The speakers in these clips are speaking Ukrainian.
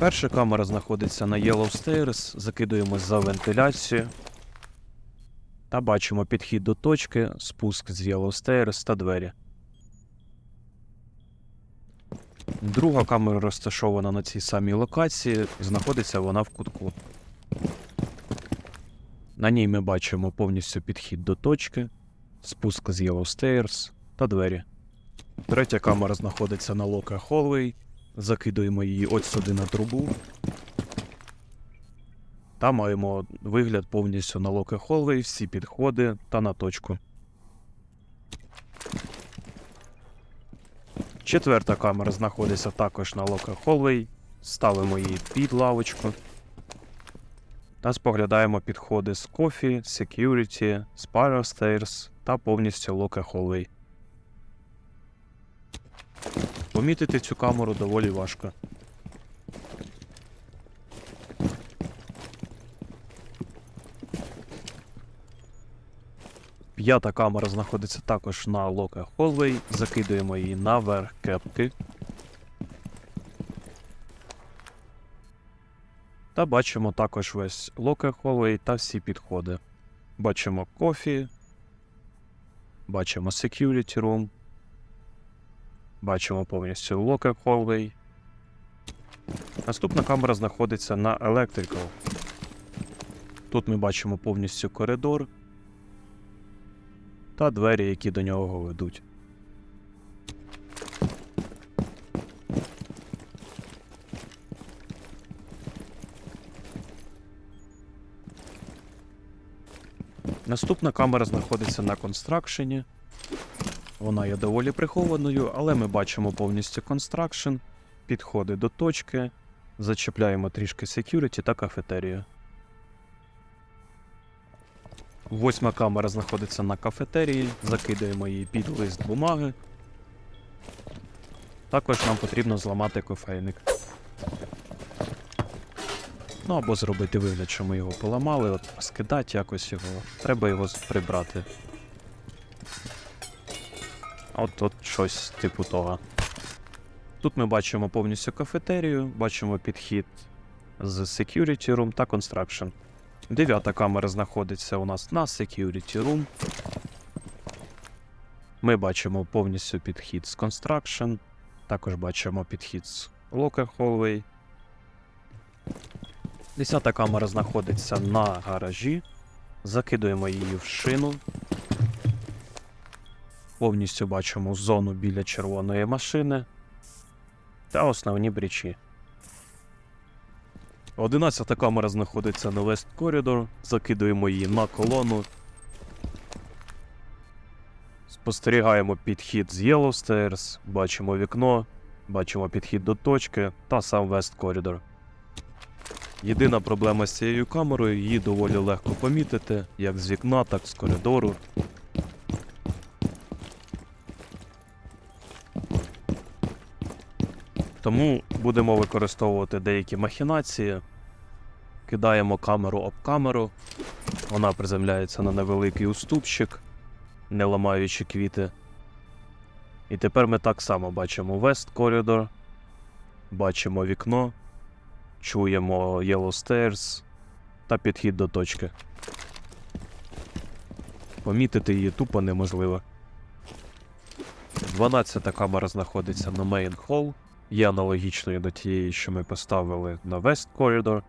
Перша камера знаходиться на Yellow Stairs, закидуємо за вентиляцію. Та бачимо підхід до точки, спуск з Yellow Stairs та двері. Друга камера розташована на цій самій локації, знаходиться вона в кутку. На ній ми бачимо повністю підхід до точки, спуск з Yellow Stairs та двері. Третя камера знаходиться на Locker Hallway. Закидуємо її ось сюди на трубу. Та маємо вигляд повністю на Locker Hallway, всі підходи та на точку. Четверта камера знаходиться також на Locker Hallway. Ставимо її під лавочку. Та споглядаємо підходи з Coffee, Security, Spiral Stairs та повністю Locker Hallway. Помітити цю камеру доволі важко. П'ята камера знаходиться також на Locker Hallway. Закидуємо її наверх кепки. Та бачимо також весь Locker Hallway та всі підходи. Бачимо Coffee. Бачимо Security Room. Бачимо повністю Locker Hallway. Наступна камера знаходиться на Electrical. Тут ми бачимо повністю коридор та двері, які до нього ведуть. Наступна камера знаходиться на констракшені. Вона є доволі прихованою, але ми бачимо повністю констракшн, підходи до точки, зачепляємо трішки security та кафетерію. Восьма камера знаходиться на кафетерії, закидаємо її під лист бумаги. Також нам потрібно зламати кофейник. Ну або зробити вигляд, що ми його поламали, от скидати якось його. Треба його прибрати. От от щось типу того. Тут ми бачимо повністю кафетерію, бачимо підхід з Security Room та Construction. Дев'ята камера знаходиться у нас на Security Room. Ми бачимо повністю підхід з Construction. Також бачимо підхід з Locker Hallway. Десята камера знаходиться на гаражі. Закидуємо її в шину. Повністю бачимо зону біля червоної машини та основні брічі. Одинадцята камера знаходиться на West Corridor. Закидуємо її на колону. Спостерігаємо підхід з Yellow Stairs, бачимо вікно, бачимо підхід до точки та сам West Corridor. Єдина проблема з цією камерою, її доволі легко помітити, як з вікна, так з коридору. Тому будемо використовувати деякі махінації. Кидаємо камеру об камеру. Вона приземляється на невеликий уступчик, не ламаючи квіти. І тепер ми так само бачимо West Corridor, бачимо вікно, чуємо Yellow Stairs та підхід до точки. Помітити її тупо неможливо. 12 камера знаходиться на Main Hall є аналогічною до тієї, що ми поставили на West Corridor.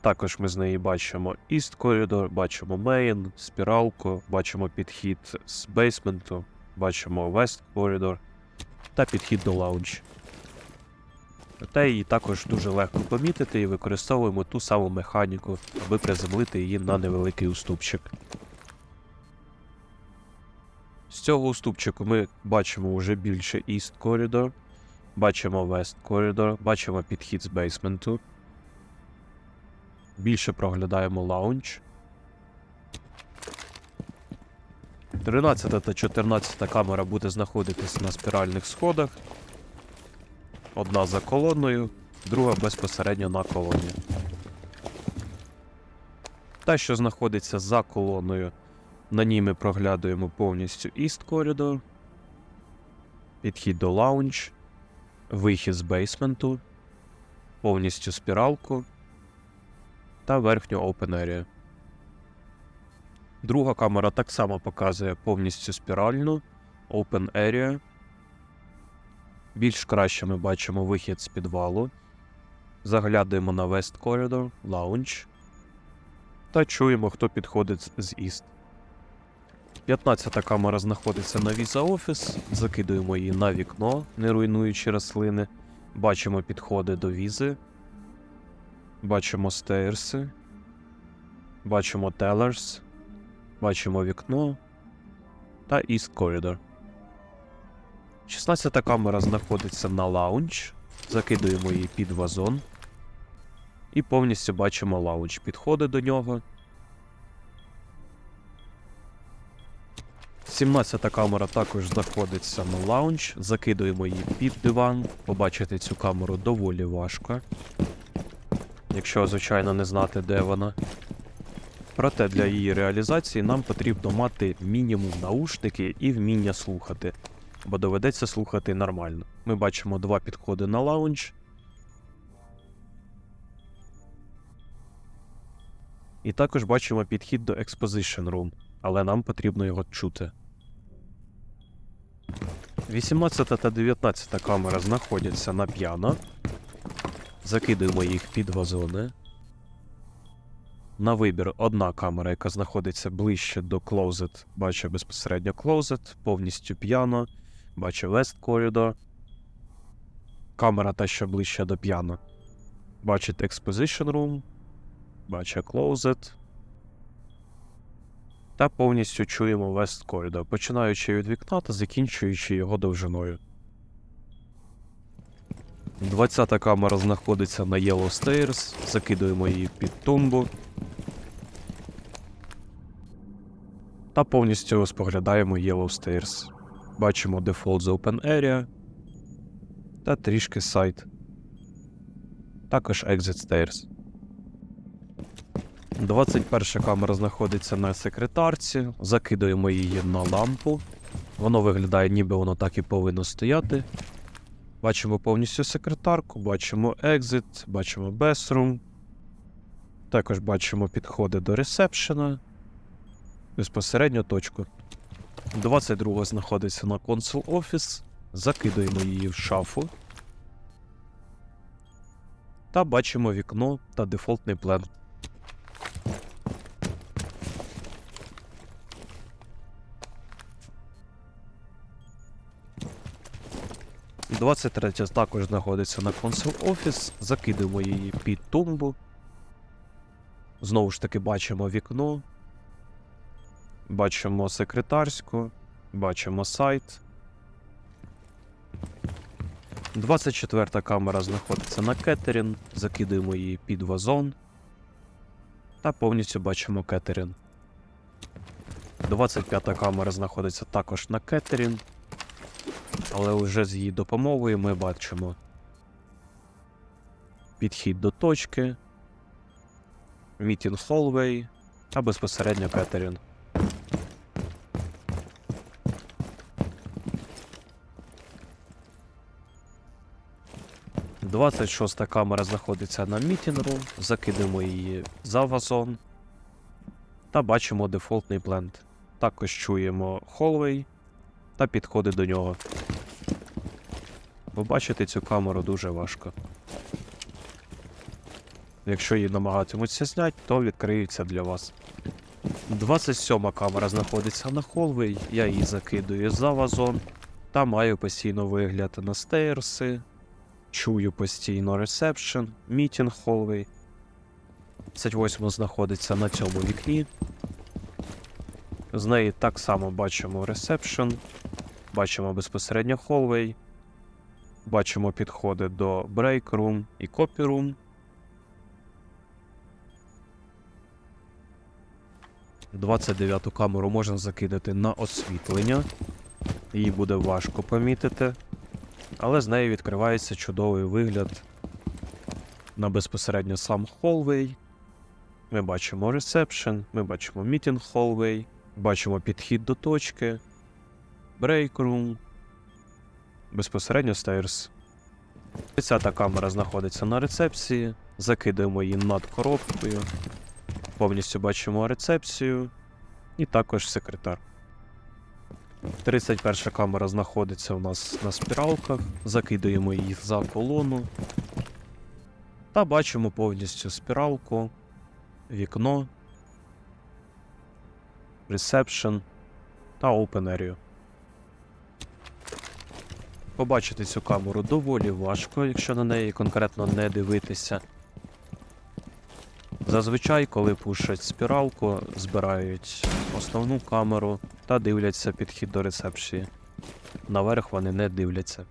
Також ми з неї бачимо East Corridor, бачимо Main, спіралку, бачимо підхід з бейсменту, бачимо West Corridor та підхід до лаунж. Проте її також дуже легко помітити і використовуємо ту саму механіку, аби приземлити її на невеликий уступчик. З цього уступчику ми бачимо вже більше East Corridor, Бачимо West Corridor, бачимо підхід з бейсменту. Більше проглядаємо лаунж. 13 та 14 камера буде знаходитись на спіральних сходах. Одна за колоною, друга безпосередньо на колоні. Та, що знаходиться за колоною, на ній ми проглядуємо повністю East Corridor, підхід до лаунж, вихід з бейсменту, повністю спіралку та верхню Open Area. Друга камера так само показує повністю спіральну Open Area. Більш краще ми бачимо вихід з підвалу. Заглядуємо на West Corridor, Lounge та чуємо, хто підходить з East. 15 камера знаходиться на Visa Office. Закидуємо її на вікно, не руйнуючи рослини. Бачимо підходи до візи. Бачимо стейрси. Бачимо телерс. Бачимо вікно та East Corridor. 16-та камера знаходиться на лаунж. Закидуємо її під вазон. І повністю бачимо лаунж. Підходи до нього. 17 камера також знаходиться на лаунж. Закидуємо її під диван. Побачити цю камеру доволі важко. Якщо, звичайно, не знати, де вона. Проте для її реалізації нам потрібно мати мінімум наушники і вміння слухати, бо доведеться слухати нормально. Ми бачимо два підходи на лаунж. І також бачимо підхід до Exposition Room, але нам потрібно його чути. 18 та 19 камера знаходяться на п'яно. Закидуємо їх під вазони. На вибір одна камера, яка знаходиться ближче до Closet, бачу безпосередньо Closet, повністю п'яно, бачу West Corridor. Камера та що ближче до п'яно. Бачить Exposition Room, бачу Closet. Та повністю чуємо West Corridor, починаючи від вікна та закінчуючи його довжиною. 20-та камера знаходиться на Yellow Stairs, закидуємо її під тумбу. Та повністю споглядаємо Yellow Stairs. Бачимо Default з Open Area та трішки сайт. Також Exit Stairs. 21 камера знаходиться на секретарці. Закидуємо її на лампу. Воно виглядає, ніби воно так і повинно стояти. Бачимо повністю секретарку, бачимо Exit, бачимо Bathroom. Також бачимо підходи до ресепшена. Безпосередньо точку. 22 знаходиться на Console Office. Закидуємо її в шафу. Та бачимо вікно та дефолтний плен. 23 також знаходиться на Console Office. Закидуємо її під тумбу. Знову ж таки бачимо вікно. Бачимо секретарську, бачимо сайт. 24 камера знаходиться на Кетерін. Закидуємо її під вазон. Та повністю бачимо Кетерін. 25 камера знаходиться також на Кетерін. Але вже з її допомогою ми бачимо підхід до точки, Meeting Hallway та безпосередньо Кетерін. Двадцять шоста камера знаходиться на Room, закидуємо її за вазон та бачимо дефолтний бленд. Також чуємо Hallway та підходи до нього. Побачити цю камеру дуже важко. Якщо її намагатимуться зняти, то відкриється для вас. 27 камера знаходиться на холвей, я її закидую за вазон та маю постійно вигляд на стейрси, чую постійно ресепшн, мітінг холвей. 28 знаходиться на цьому вікні. З неї так само бачимо ресепшн, бачимо безпосередньо холвей. Бачимо підходи до Break Room і Copy Room. Двадцять камеру можна закидати на освітлення. Її буде важко помітити. Але з неї відкривається чудовий вигляд на безпосередньо сам Hallway. Ми бачимо Reception, ми бачимо Meeting Hallway, бачимо підхід до точки, Room, безпосередньо Stairs. Десята камера знаходиться на рецепції. Закидаємо її над коробкою. Повністю бачимо рецепцію і також секретар. 31 камера знаходиться у нас на спіралках. Закидаємо її за колону. Та бачимо повністю спіралку, вікно, ресепшн та open area. Побачити цю камеру доволі важко, якщо на неї конкретно не дивитися. Зазвичай, коли пушать спіралку, збирають основну камеру та дивляться підхід до рецепції. Наверх вони не дивляться.